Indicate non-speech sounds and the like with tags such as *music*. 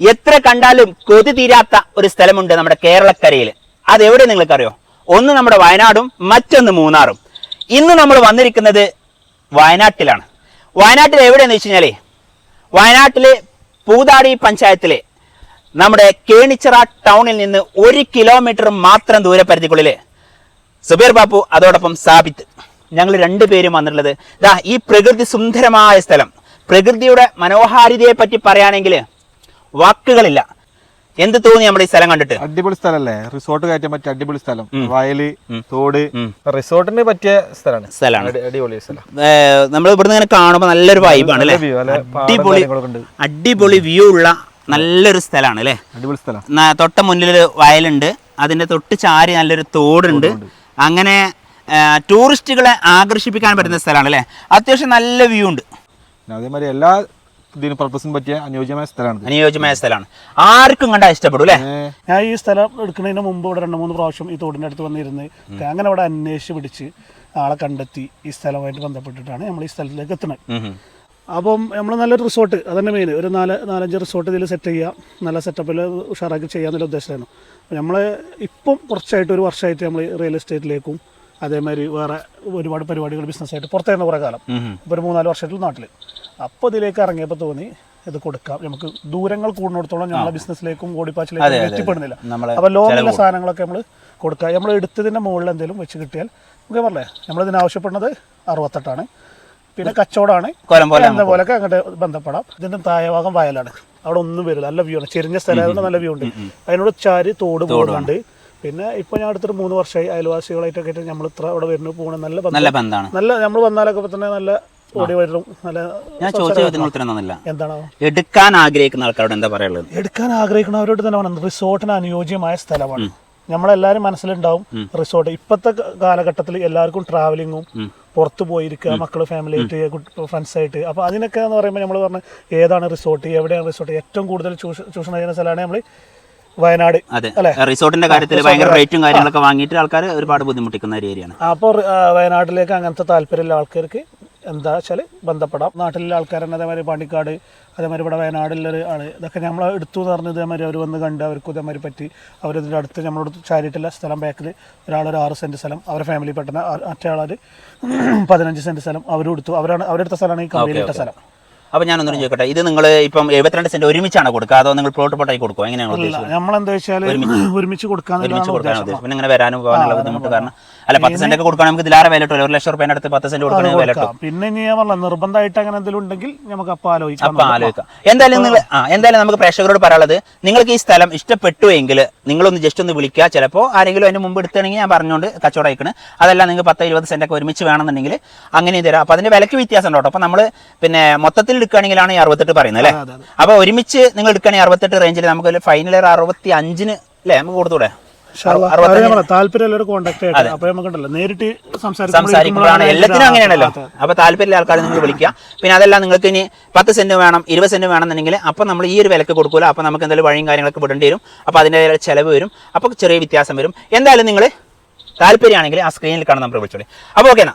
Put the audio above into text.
എത്ര കണ്ടാലും കൊതി തീരാത്ത ഒരു സ്ഥലമുണ്ട് നമ്മുടെ കേരളക്കരയിൽ. അതെവിടെ നിങ്ങൾക്കറിയോ? ഒന്ന് നമ്മുടെ വയനാടും മറ്റൊന്ന് മൂന്നാറും. ഇന്ന് നമ്മൾ വന്നിരിക്കുന്നത് വയനാട്ടിലാണ്. വയനാട്ടിൽ എവിടെയെന്ന് വെച്ച് കഴിഞ്ഞാൽ വയനാട്ടിലെ പൂതാടി പഞ്ചായത്തിലെ നമ്മുടെ കേണിച്ചിറ ടൗണിൽ നിന്ന് ഒരു കിലോമീറ്റർ മാത്രം ദൂരപരിധിക്കുള്ളിൽ സുബീർ ബാപ്പു അതോടൊപ്പം സാബിത്ത്. ഞങ്ങൾ രണ്ടുപേരും വന്നിട്ടുള്ളത്. ദാ ഈ പ്രകൃതി സുന്ദരമായ സ്ഥലം. പ്രകൃതിയുടെ മനോഹാരിതയെ പറ്റി പറയുകയാണെങ്കിൽ വാക്കുകളില്ല. എന്ത് തോന്നി നമ്മുടെ ഈ സ്ഥലം കണ്ടിട്ട്? അടിപൊളി സ്ഥലല്ലേ? റിസോർട്ട് കയറ്റാൻ പറ്റിയ അടിപൊളി സ്ഥലം. വയൽ തോട്. റിസോർട്ടിന് പറ്റിയ സ്ഥലമാണ് സ്ഥലമാണ് അടിപൊളി സ്ഥലം. നമ്മൾ ഇവിടുന്ന് ഇങ്ങനെ കാണുമ്പോൾ നല്ലൊരു വൈബാണ് അല്ലേ? അടിപൊളി അടിപൊളി വ്യൂ ഉള്ള നല്ലൊരു സ്ഥലമാണ് അല്ലേ? അടിപൊളി സ്ഥലം. തൊട്ട മുന്നിൽ വയലുണ്ട്. അതിന്റെ തൊട്ട് ചാരി നല്ലൊരു തോടുണ്ട്. അങ്ങനെ ടൂറിസ്റ്റുകളെ ആകർഷിപ്പിക്കാൻ പറ്റുന്ന സ്ഥലമാണ് അല്ലേ? അത്യാവശ്യം നല്ല വ്യൂ ഉണ്ട്. അതേമാതിരി എല്ലാ ഇതിനും പർപ്പസിന് പറ്റിയ അനുയോജ്യമായ സ്ഥലമാണ് അനുയോജ്യമായ സ്ഥലമാണ്. ആർക്കും കണ്ടാൽ ഇഷ്ടപ്പെടും അല്ലേ? ഞാൻ ഈ സ്ഥലം എടുക്കുന്നതിന് മുമ്പ് ഇവിടെ രണ്ട് മൂന്ന് പ്രാവശ്യം ഈ തോടിന്റെ അടുത്ത് വന്നിരുന്ന് അങ്ങനെ അവിടെ അന്വേഷിച്ച് പിടിച്ച് ആളെ കണ്ടെത്തി ഈ സ്ഥലമായിട്ട് ബന്ധപ്പെട്ടിട്ടാണ് നമ്മൾ ഈ സ്ഥലത്തിലേക്ക് എത്തുന്നത്. അപ്പം നമ്മൾ നല്ലൊരു റിസോർട്ട് അതന്നെ മെയിൻ ഒരു നാല് നാലഞ്ച് റിസോർട്ട് ഇതിൽ സെറ്റ് ചെയ്യുക. നല്ല സെറ്റപ്പിൽ ഉഷാറാക്കി ചെയ്യാമെന്നുള്ള ഉദ്ദേശമായിരുന്നു നമ്മൾ ഇപ്പം കുറച്ചായിട്ട് ഒരു വർഷമായിട്ട് നമ്മൾ റിയൽ എസ്റ്റേറ്റിലേക്കും അതേമാതിരി വേറെ ഒരുപാട് പരിപാടികൾ ബിസിനസ്സായിട്ട് പുറത്തായിരുന്നു കുറേ കാലം. ഇപ്പോൾ ഒരു മൂന്നാൽ വർഷമായിട്ടുള്ള നാട്ടിൽ അപ്പോൾ ഇതിലേക്ക് ഇറങ്ങിയപ്പോൾ തോന്നി ഇത് കൊടുക്കാം. നമുക്ക് ദൂരങ്ങൾ കൂടുന്നിടത്തോളം ഞങ്ങളുടെ ബിസിനസ്സിലേക്കും ഓടിപ്പാച്ചിലേക്കും എത്തിപ്പെടുന്നില്ല. അപ്പൊ അപ്പോൾ ലോങ്ങിലെ സാധനങ്ങളൊക്കെ നമ്മൾ കൊടുക്കുക നമ്മൾ എടുത്തതിന്റെ മുകളിൽ എന്തെങ്കിലും വെച്ച് കിട്ടിയാൽ നമുക്ക് പറഞ്ഞേ നമ്മളിതിന് ആവശ്യപ്പെടുന്നത് അറുപത്തെട്ടാണ്. പിന്നെ കച്ചവടമാണ്. എന്ന പോലൊക്കെ അങ്ങോട്ട് ബന്ധപ്പെടാം. ഇതിന്റെ താഴെഭാഗം വയലാണ്. അവിടെ ഒന്നും വരില്ല. നല്ല വ്യൂ ആണ്. ചെരിഞ്ഞ സ്ഥലമായതുകൊണ്ട് നല്ല വ്യൂ ഉണ്ട്. അതിനോട് ചാരി തോട് പോകുന്നുണ്ട്. പിന്നെ ഇപ്പൊ ഞാൻ അടുത്തൊരു മൂന്ന് വർഷമായി അയൽവാസികളായിട്ടൊക്കെ ആയിട്ട് നമ്മൾ ഇത്ര അവിടെ വരുന്നു പോകണം നല്ല നല്ല നമ്മൾ വന്നാലൊക്കെ തന്നെ നല്ല ഓടി നല്ല ഞാൻ ചോദിച്ച ചോദ്യത്തിന് ഉത്തരം തന്നില്ല. എന്താണോ? എടുക്കാൻ ആഗ്രഹിക്കുന്ന ആൾക്കാരോട് എന്താ പറയുള്ളത് എടുക്കാൻ ആഗ്രഹിക്കുന്നവരോട് തന്നെ വേണം റിസോർട്ടിന് അനുയോജ്യമായ സ്ഥലമാണ്. നമ്മളെല്ലാരും മനസ്സിലുണ്ടാവും റിസോർട്ട്. ഇപ്പോഴത്തെ കാലഘട്ടത്തിൽ എല്ലാവർക്കും ട്രാവലിങ്ങും പുറത്തു പോയിരിക്കുക മക്കൾ ഫാമിലി ആയിട്ട് ഫ്രണ്ട്സ് ആയിട്ട്. അപ്പോൾ അതിനൊക്കെ എന്ന് പറയുമ്പോൾ നമ്മൾ പറഞ്ഞ ഏതാണ് റിസോർട്ട് എവിടെയാണ് റിസോർട്ട്? ഏറ്റവും കൂടുതൽ ചൂഷ- ചൂഷണം ചെയ്യുന്ന സ്ഥലമാണ് നമ്മൾ വയനാട് അല്ലെ? അല്ലേ? റിസോർട്ടിന്റെ കാര്യത്തിൽ ഭയങ്കര റേറ്റും കാര്യങ്ങളൊക്കെ വാങ്ങിയിട്ട് ആൾക്കാർ ഒരുപാട് ബുദ്ധിമുട്ടിക്കുന്ന ഒരു ഏരിയയാണ് അപ്പോൾ വയനാട്ടിലേക്ക് അങ്ങനത്തെ താല്പര്യമുള്ള ആൾക്കാർക്ക് എന്താ വെച്ചാൽ ബന്ധപ്പെടാം. നാട്ടിലുള്ള ആൾക്കാരെന്നെ അതേമാതിരി പാണ്ടിക്കാട് അതേമാതിരി ഇവിടെ വയനാട്ടിലൊരു ആൾ ഇതൊക്കെ നമ്മൾ എടുത്തു എന്ന് പറഞ്ഞ് ഇതേമാതിരി അവർ വന്ന് കണ്ട് അവർക്ക് ഇതേമാതിരി പറ്റി അവരിതിന്റെ അടുത്ത് നമ്മളോട് ചാരിയിട്ടുള്ള സ്ഥലം ബാക്കിൽ ഒരാളൊരു ആറ് സെന്റ് സ്ഥലം അവരുടെ ഫാമിലി പെട്ടെന്ന് മറ്റേ ആളൊരു *clears throat* പതിനഞ്ച് സെന്റ് സ്ഥലം അവരും എടുത്തു. അവരാണ് അവരെടുത്ത സ്ഥലമാണ് ഈ കമ്പനിയിലിട്ട സ്ഥലം. അപ്പൊ ഞാൻ ഒന്നും ചോദിക്കട്ടെ. ഇത് നിങ്ങൾ ഇപ്പം എഴുപത്തിരണ്ട് സെന്റ് ഒരുമിച്ചാണ് കൊടുക്കുക? അതോ നിങ്ങൾ പ്ലോട്ട് പ്ലോട്ടായി കൊടുക്കുക എങ്ങനെയാണ് നമ്മളെന്താ വെച്ചാൽ ഒരുമിച്ച് കൊടുക്കാനാണ് ഉദ്ദേശം. പിന്നെ ഇങ്ങനെ വരാനും പോകാനുള്ള ബുദ്ധിമുട്ട് കാരണം അല്ല പത്ത് സെന്റ് ഒക്കെ കൊടുക്കുകയാണെങ്കിൽ നമുക്ക് ഇതിലാറെ വില കിട്ടും ഒരു ലക്ഷം റുപ്യ അടുത്ത് പത്ത് സെന്റ് കൊടുക്കണമെങ്കിൽ വില കിട്ടും. പിന്നെ ഞാൻ പറഞ്ഞ നിർബന്ധമായിട്ട് അങ്ങനെ എന്തെങ്കിലും ഉണ്ടെങ്കിൽ നമുക്ക് അപ്പം ആലോചിക്കാം അപ്പൊ ആലോചിക്കാം. എന്തായാലും നിങ്ങൾ ആ എന്തായാലും നമുക്ക് പ്രേക്ഷകരോട് പറയാനുള്ളത് നിങ്ങൾക്ക് ഈ സ്ഥലം ഇഷ്ടപ്പെട്ടു എങ്കിൽ നിങ്ങളൊന്ന് ജസ്റ്റ് ഒന്ന് വിളിക്കുക. ചിലപ്പോൾ ആരെങ്കിലും അതിന് മുമ്പ് എടുക്കുകയാണെങ്കിൽ ഞാൻ പറഞ്ഞുകൊണ്ട് കച്ചവടം അയക്കണ് അതല്ല നിങ്ങൾക്ക് പത്ത് ഇരുപത് സെന്റ് ഒക്കെ ഒരുമിച്ച് വേണമെന്നുണ്ടെങ്കിൽ അങ്ങനെ തരാം. അപ്പൊ അതിന്റെ വിലക്ക് വ്യത്യാസം ഉണ്ടോ അപ്പൊ നമ്മൾ പിന്നെ മൊത്തത്തിൽ എടുക്കുകയാണെങ്കിലാണ് ഈ അറുപത്തെട്ട് പറയുന്നത് അല്ലേ? അതെ, അതെ. അപ്പൊ ഒരുമിച്ച് നിങ്ങൾ എടുക്കുകയാണെങ്കിൽ അറുപത്തെട്ട് റേഞ്ചിൽ നമുക്ക് ഫൈനൽ ഇയർ അറുപത്തി അഞ്ചിന് അല്ലേ നമുക്ക് കൊടുത്തൂടെ കോൺടാക്ട് ചെയ്യട്ടെ അപ്പൊ നമുക്കുണ്ടല്ലോ. നേരിട്ട് സംസാരിക്കുമ്പോഴാണ് എല്ലാത്തിനും അങ്ങനെയാണല്ലോ. അപ്പൊ താല്പര്യമുള്ള ആൾക്കാരെ നിങ്ങൾ വിളിക്കുക. പിന്നെ അതെല്ലാം നിങ്ങൾക്ക് ഇനി പത്ത് സെന്റ് വേണം ഇരുപത് സെന്റ് വേണമെന്നുണ്ടെങ്കിൽ അപ്പൊ നമ്മൾ ഈ ഒരു വിലക്ക് കൊടുക്കൂല. അപ്പൊ നമുക്ക് എന്തായാലും വഴിയും കാര്യങ്ങളൊക്കെ വിടേണ്ടി വരും. അപ്പൊ അതിന്റെ ചെലവ് വരും. അപ്പൊ ചെറിയ വ്യത്യാസം വരും. എന്തായാലും നിങ്ങൾ താല്പര്യമാണെങ്കിൽ ആ സ്ക്രീനിൽ കാണാൻ നമ്മൾ വിളിച്ചോളി. അപ്പോൾ ഓക്കെ